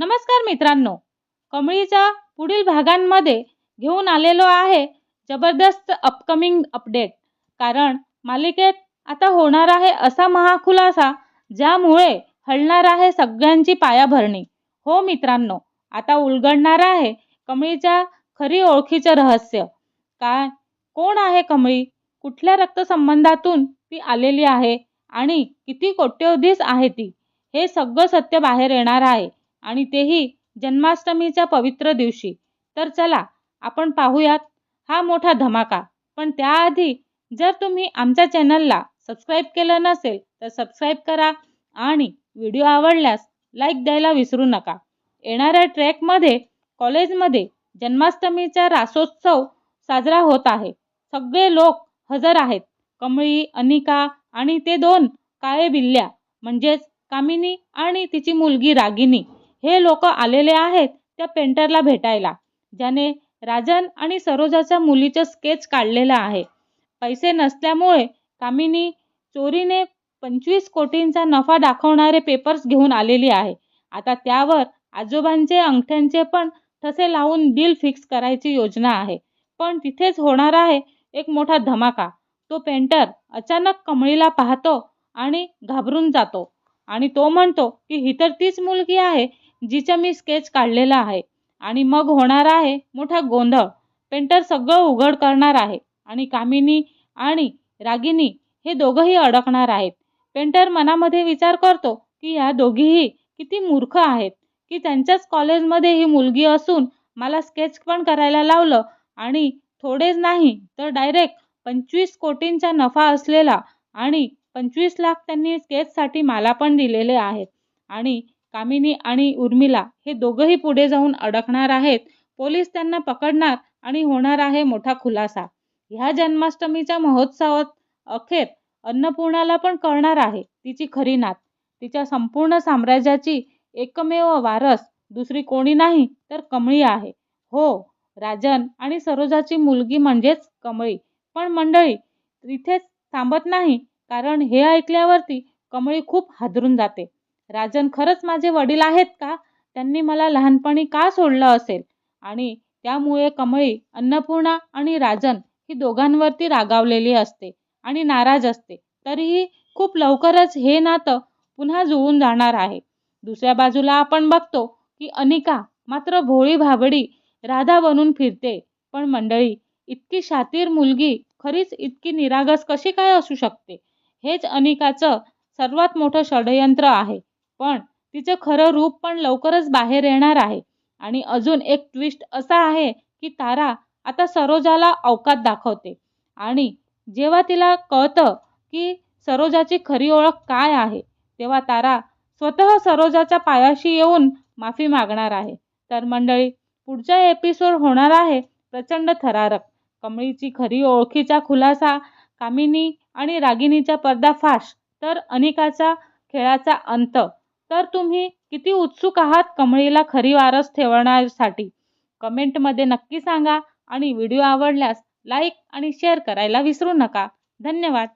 नमस्कार मित्रांनो. कमळीच्या पुढील भागांमध्ये घेऊन आलेलो आहे जबरदस्त अपकमिंग अपडेट कारण मालिकेत आता होणार आहे असा महाखुलासा ज्यामुळे हलणार आहे सगळ्यांची पायाभरणी. हो मित्रांनो आता उलगडणार आहे कमळीच्या खरी ओळखीचं रहस्य. काय कोण आहे कमळी? कुठल्या रक्तसंबंधातून ती आलेली आहे? आणि किती कोट्यवधीश आहे ती? हे सगळं सत्य बाहेर येणार आहे. आणि तेही जन्माष्टमीच्या पवित्र दिवशी. तर चला आपण पाहूयात हा मोठा धमाका. पण त्याआधी जर तुम्ही आमच्या चॅनलला सबस्क्राईब केलं नसेल तर सबस्क्राईब करा आणि व्हिडिओ आवडल्यास लाईक द्यायला विसरू नका. येणाऱ्या ट्रॅकमध्ये कॉलेजमध्ये जन्माष्टमीचा रासोत्सव साजरा होत आहे. सगळे लोक हजर आहेत. कमळी अनिका आणि ते दोन काळे बिल्ल्या म्हणजेच कामिनी आणि तिची मुलगी रागिनी. हे लोक आलेले आहेत त्या पेंटरला भेटायला ज्याने राजन आणि सरोजाच्या मुलीचं स्केच काढलेलं आहे. पैसे नसल्यामुळे कामिनी चोरीने पंचवीस कोटींचा नफा दाखवणारे पेपर्स घेऊन आलेली आहे. आता त्यावर आजोबांचे अंगठ्यांचे पण ठसे लावून डील फिक्स करायची योजना आहे. पण तिथेच होणार आहे एक मोठा धमाका. तो पेंटर अचानक कमळीला पाहतो आणि घाबरून जातो आणि तो म्हणतो की ही तर तीच मुलगी आहे जिचं मी स्केच काढलेलं आहे. आणि मग होणार आहे मोठा गोंधळ. पेंटर सगळं उघड करणार आहे. आणि कामिनी आणि रागिनी हे दोघंही अडकणार आहेत. पेंटर मनामध्ये विचार करतो की या दोघीही किती मूर्ख आहेत. की त्यांच्याच कॉलेजमध्ये ही मुलगी असून मला स्केच पण करायला लावलं आणि थोडेच नाही तर डायरेक्ट पंचवीस कोटींचा नफा असलेला आणि पंचवीस लाख त्यांनी स्केचसाठी मला पण दिलेले आहेत. आणि कामिनी आणि उर्मिला हे दोघंही पुढे जाऊन अडकणार आहेत. पोलीस त्यांना पकडणार आणि होणार आहे मोठा खुलासा. ह्या जन्माष्टमीच्या महोत्सवात अखेर अन्नपूर्णाला पण कळणार आहे तिची खरी नात. तिच्या संपूर्ण साम्राज्याची एकमेव वारस दुसरी कोणी नाही तर कमळी आहे. हो राजन आणि सरोजाची मुलगी म्हणजेच कमळी. पण मंडळी इथेच थांबत नाही कारण हे ऐकल्यावरती कमळी खूप हादरून जाते. राजन खरंच माझे वडील आहेत का? त्यांनी मला लहानपणी का सोडलं असेल? आणि त्यामुळे कमळी अन्नपूर्णा आणि राजन ही दोघांवरती रागावलेली असते आणि नाराज असते. तरीही खूप लवकरच हे नातं पुन्हा जुळून जाणार आहे. दुसऱ्या बाजूला आपण बघतो की अनिका मात्र भोळी भाबडी राधा बनून फिरते. पण मंडळी इतकी शातीर मुलगी खरीच इतकी निरागस कशी काय असू शकते? हेच अनिकाचं सर्वात मोठं षडयंत्र आहे. पण तिचं खरं रूप पण लवकरच बाहेर येणार आहे. आणि अजून एक ट्विस्ट असा आहे की तारा आता सरोजाला अवकात दाखवते. आणि जेव्हा तिला कळतं की सरोजाची खरी ओळख काय आहे तेव्हा तारा स्वतः सरोजाच्या पायाशी येऊन माफी मागणार आहे. तर मंडळी पुढचा एपिसोड होणार आहे प्रचंड थरारक. कमळीची खरी ओळखीचा खुलासा कामिनी आणि रागिनीचा पर्दाफाश तर अनिकाचा खेळाचा अंत. तर तुम्ही किती उत्सुक आहात कमळीला खरी वारस ठेवण्यासाठी? कमेंटमध्ये नक्की सांगा आणि व्हिडिओ आवडल्यास लाईक आणि शेअर करायला विसरू नका. धन्यवाद.